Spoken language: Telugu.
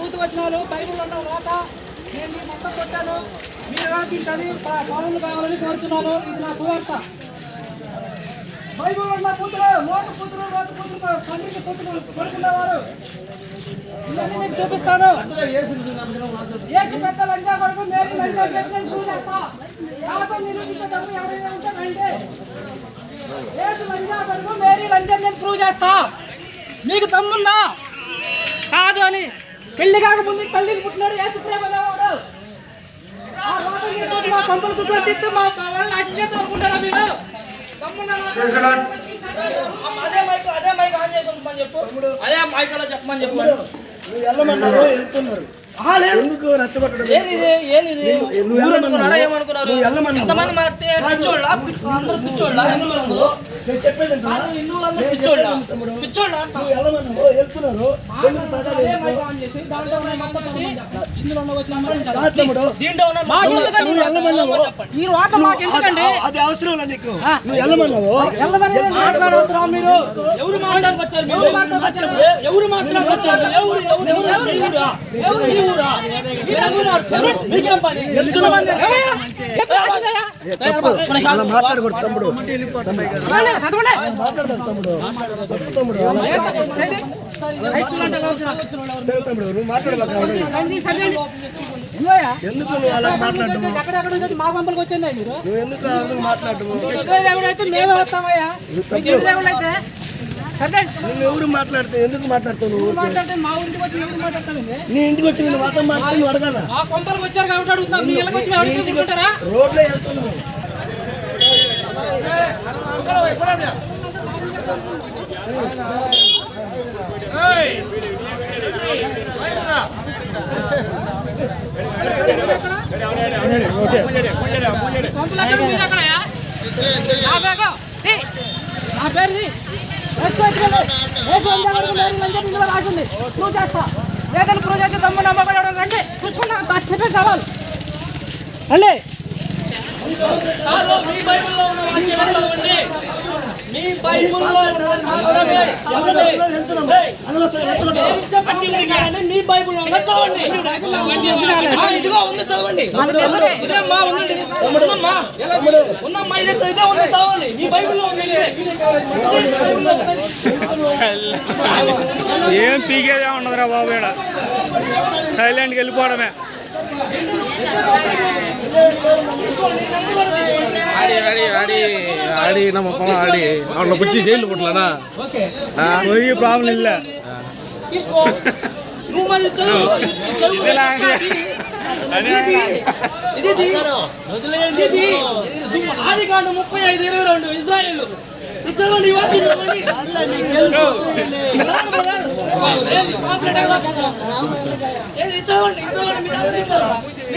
బూతు వచనాలు బైబుల్ ఉన్న రాక నేను మీ మొత్తం కొట్టాను. మీరు దీన్ని చదివి పా- కావాలని కోరుతున్నాను. ఇది నా సువార్త. బైబుల్ ఉన్న పుత్రులు లోతు పుత్రులు లోతు పుత్రులు తండ్రికి పుత్రులు కొడుకున్నవారు. ఇవన్నీ మీకు చూపిస్తాను. ఏకి పెద్ద లంజా కొడుకు మేరీ లంజా చెప్పి చూసేస్తా కాబట్టి నిరూపించేటప్పుడు ఎవరైనా ఉంటే రండి. ఏసు లంజా కొడుకు మేరీ లంజా నేను ప్రూవ్ చేస్తా. మీకు దమ్ముందా కాదు అని పెళ్ళి కాకముందు తల్లికి పుట్టినాడు ఏసు ప్రేమ లేవాడు ఆ లోపలికి తీసుకొచ్చి మా పంపలు చుట్టూ తిట్టి మా వాళ్ళని ఆశించేద్దాం అనుకుంటారా మీరు? అదే మైక్ అదే మైక్ ఆన్ చేసి ఉంచమని చెప్పు. అదే మైక్ అలా చెప్పమని చెప్పు. వెళ్ళమన్నారు వెళ్తున్నారు. ఆహా, లేదు. ఎందుకు రెచ్చగొట్టడం ఏనిది ఏనిది నువ్వు ఊరు వెళ్ళమన్నావు. అనుకున్నారా ఏమనుకున్నారు? నువ్వు వెళ్ళమన్నావు. ఎంతమంది మారితే పిచ్చోళ్ళ? అందరూ పిచ్చోళ్ళ? హిందువులందరూ చెప్పేది హిందువులందరూ పిచ్చోళ్ళ? ప్రజలు అదే మైక్ ఎందుకండి అది- అవసరం నీకు. నువ్వు వెళ్ళమన్నావు మాట్లాడవసరం మీరు? ఎవరు మీరు ఎవరు మాట్లాడడానికి వచ్చారు? ఎవరు ఎవరు ఎవరు ఎవరు? మీరు? మీకేం పని? మాట్లాడకూడదు తమ్ముడు తమ్ముడు తమ్ముడు నువ్వు. ఎందుకయ్యా? ఎందుకు నువ్వు అలా మాట్లాడటం మా పంపలకు వచ్చిందా మీరు నువ్వు ఎందుకు మాట్లాడటం మేమే వస్తామయ్యా నువ్వు ఎవరు మాట్లాడితే ఎందుకు మాట్లాడతావు నువ్వు మాట్లాడితే మా ఇంటికి వచ్చి మీరు మాట్లాడతామండి నీ ఇంటికి వచ్చి నేను మాత్రం మాట్లాడి అడగాల? కొంపలకు వచ్చారు కాబట్టి అడుగుతాం. మీ ఇళ్ళకి వచ్చి అడిగితే. ఊరుకుంటారా? రోడ్లో వెళ్తున్నావు. నా పేరు రాసింది. ప్రూవ్ చేస్తా. లేదని ప్రూవ్ చేస్తే దమ్ము నమ్మకం చూసుకున్నా చెప్పేసి కావాలి రండి మీ బైబిల్లో ఉన్న వాక్యం చదవండి మీ బైబిల్లో ఉన్నది మాత్రమే చదవండి ఏయ్, అనవసరం రెచ్చగొట్టడం ఏం చెప్పండి కానీ మీ బైబిల్లో ఉన్నది చదవండి. ఆ, ఇదిగో ఉంది చదవండి. ఇదేమ్మా ఉందండి ఉందమ్మా. ఉందమ్మా ఇదే ఇదే ఉంది చదవండి. మీ బైబిల్లో ఉంది ఇదే. ఉంది, బైబిల్లో ఉన్నది. ఏం పీకేదే ఉండదురా బాబు ఈడ. సైలెంట్గా వెళ్ళిపోవడమే. ஆடி ஆடி ஆடி நம்ம போலாம் ஆடி. அவனை பிடிச்சி ஜெயிலில் போட்டலண்ணா பெரிய ப்ராப்ளம் இல்லை. ఆది